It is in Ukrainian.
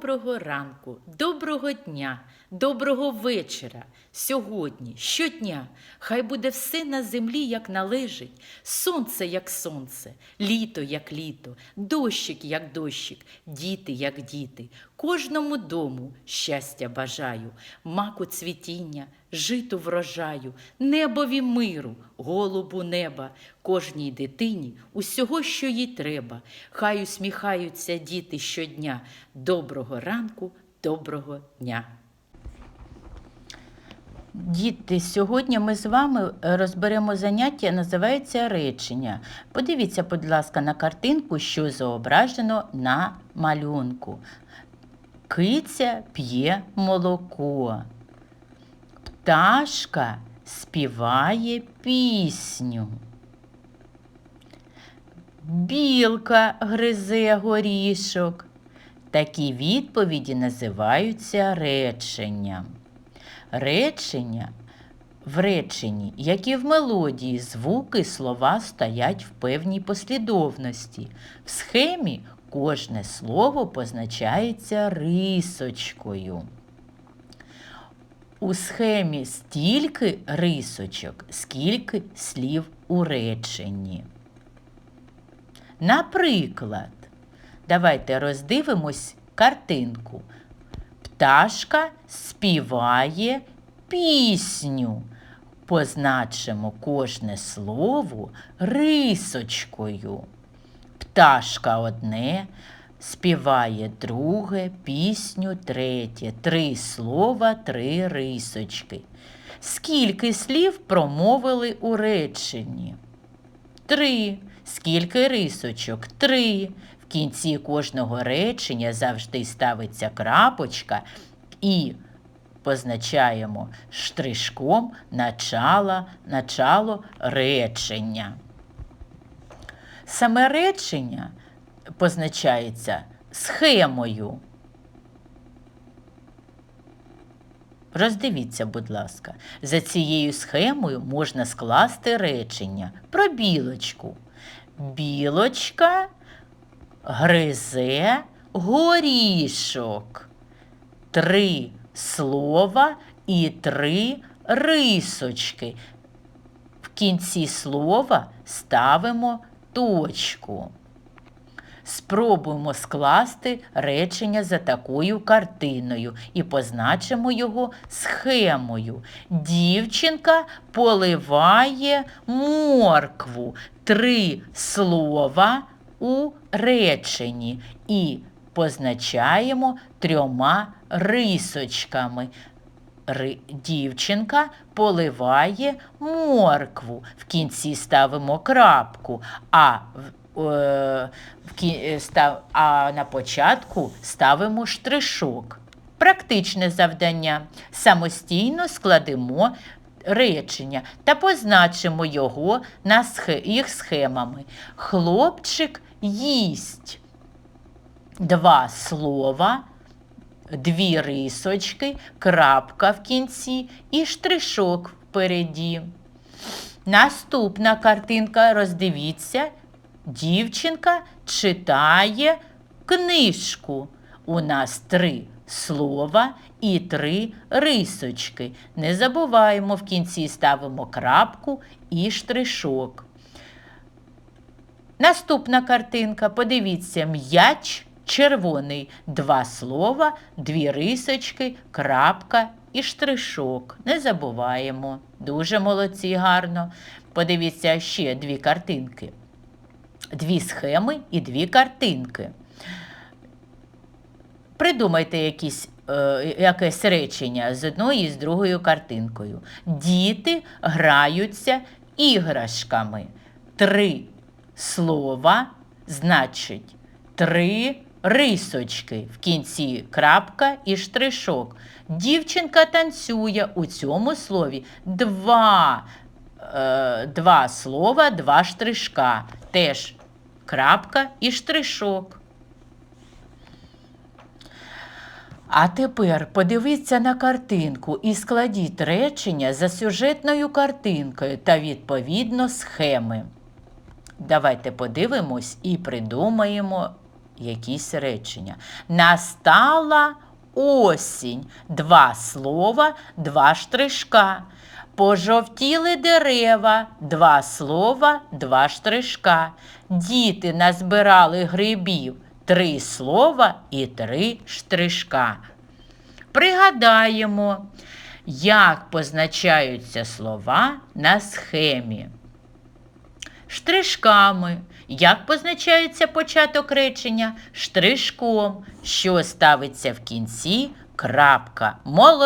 Доброго ранку, доброго дня, доброго вечора. Сьогодні, щодня, хай буде все на землі, як належить, сонце, як сонце, літо, як літо, дощик, як дощик, діти, як діти. Кожному дому щастя бажаю, маку цвітіння, житу врожаю, небові миру, голубу неба, кожній дитині усього, що їй треба. Хай усміхаються діти щодня. Доброго ранку, доброго дня. Діти, сьогодні ми з вами розберемо заняття, називається речення. Подивіться, будь ласка, на картинку, що зображено на малюнку. Киця п'є молоко. Пташка співає пісню. Білка гризе горішок. Такі відповіді називаються реченням. Речення в реченні, як і в мелодії, звуки слова стоять в певній послідовності. В схемі кожне слово позначається рисочкою. У схемі стільки рисочок, скільки слів у реченні. Наприклад, давайте роздивимось картинку. Пташка співає пісню. Позначимо кожне слово рисочкою. Пташка одне, співає друге, пісню третє. Три слова, три рисочки. Скільки слів промовили у реченні? Три. Скільки рисочок? Три. В кінці кожного речення завжди ставиться крапочка і позначаємо штришком начало, начало речення. Саме речення позначається схемою. Роздивіться, будь ласка, за цією схемою можна скласти речення про білочку. Білочка гризе горішок. Три слова і три рисочки. В кінці слова ставимо точку. Спробуємо скласти речення за такою картиною і позначимо його схемою. Дівчинка поливає моркву. Три слова у реченні і позначаємо трьома рисочками. Дівчинка поливає моркву. В кінці ставимо крапку, а е, е, а на початку ставимо штришок. Практичне завдання. Самостійно складемо речення та позначимо його на їх схемами. Хлопчик їсть. Два слова дві рисочки, крапка в кінці і штришок впереді. Наступна картинка, роздивіться, дівчинка читає книжку. У нас три слова і три рисочки. Не забуваємо, в кінці ставимо крапку і штришок. Наступна картинка, подивіться, м'яч червоний. Два слова, дві рисочки, крапка і штришок. Не забуваємо. Дуже молодці, гарно. Подивіться ще дві картинки. Дві схеми і дві картинки. Придумайте якісь, е, якесь речення з одною і з другою картинкою. Діти граються іграшками. Три слова, значить, три рисочки. В кінці крапка і штришок. Дівчинка танцює у цьому слові два, е, два слова, два штришка. Теж крапка і штришок. А тепер подивіться на картинку і складіть речення за сюжетною картинкою та відповідно схеми. Давайте подивимось і придумаємо якісь речення. Настала осінь. Два слова, два штришка. Пожовтіли дерева, два слова, два штришка. Діти назбирали грибів, три слова і три штришка. Пригадаємо, як позначаються слова на схемі. Штришками. Як позначається початок речення? Штришком, що ставиться в кінці крапка. Молодець.